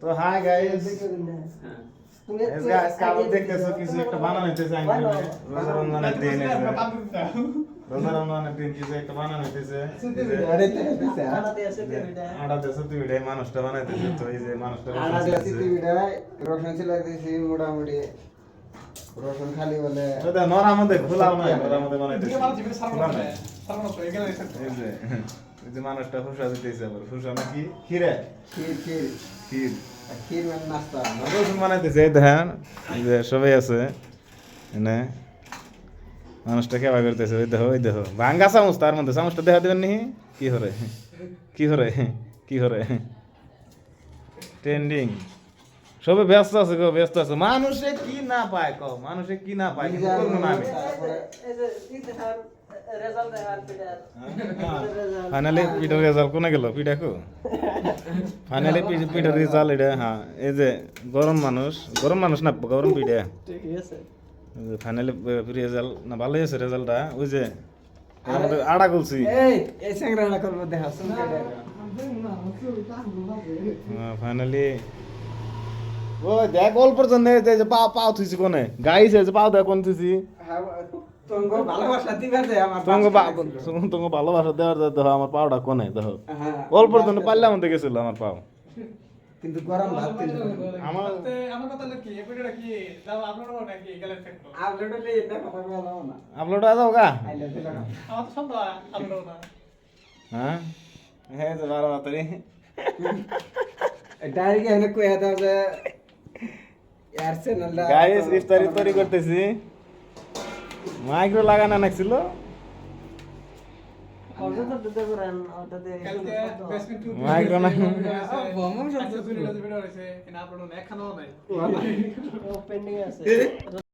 তো hi guys দেখতেছো কিছু একটা বানানো হইতেছে রোজা রমজানের দিন রোজা রমজানের দিন কিছু একটা বানানো হইতেছে মানুষটা বানাইতেছে তো এই যে মানুষটা রসুন ছিল মোটামুটি রসুন খালি বলে নরার মধ্যে খোলাও নাই নরার মধ্যে বানাইতেছে এদিকে মানুষ জীবনে সারবো খোলা না। নাই। সারবো না তো, এখানে এসে। এই যে মানুষটা ফুসা দিতেছে আবার। ফুসা নাকি ক্ষীরে? ক্ষীর ক্ষীর। ক্ষীর। ক্ষীর মানে নাস্তা। রসুন বানাইতেছে এই দেখেন যে সবাই আছে এনে মানুষটা কেবা করতেছে ওই দেখো ওই দেখো। ভাঙ্গা চামচ তার মধ্যে চামচটা দেখা দেবেন নি? কি হরে? কি হরে? কি হরে? ট্রেন্ডিং। সবে ব্যস্ত আছে গো ব্যস্ত আছে। মানুষে কি না পায় কও মানুষে কি না পায় কিন্তু করব না আমি। ফাইনালি পিটার রেজাল্ট কোনে গেল? পিঠা কো? ফাইনালি পিটার রেজাল্ট এটা হ্যাঁ। এই যে গরম মানুষ গরম মানুষ না গরম পিঠা। ফাইনালি রেজাল্ট না ভালোই আছে রেজাল্টটা ওই যে আড়া গুলছি এই স্যাংরাটা করব দেখা ফাইনালি ও দেখ পর্যন্ত যে পাও পাও থুইছি কোনে? গাইছে যে পাও দেখ কোন থুইছি তোমাকে ভালোবাসা দিবে যে আমার তোমাকে ভালোবাসা দেওয়ার জন্য দেখো আমার পাওটা কোনে দেখো। হ্যাঁ, আমার পাও। কিন্তু গরম ভাত আমার- আমার কথা কি, এই কি, দাও upload করব নাকি? গেলে থাকব। আপলোড হলে এটা কথা বলা না। আপলোড আ যাও গা? আইলে দিল না আমার তো সব দাও, না। হ্যাঁ? হ্যাঁ যে বারো তাড়াতাড়ি ডাইরেক্ট এখানে কইয়া দাও যে গাইস ইফতারি তৈরি করতেছি মাইক্রো লাগানো নাকছিল মাইক্রো না- video হয়েছে, ভ্রমণ আজকে দুটো video হয়েছে, কিন্তু upload হলো না, একখানাও নাই। পেন্ডিং আছে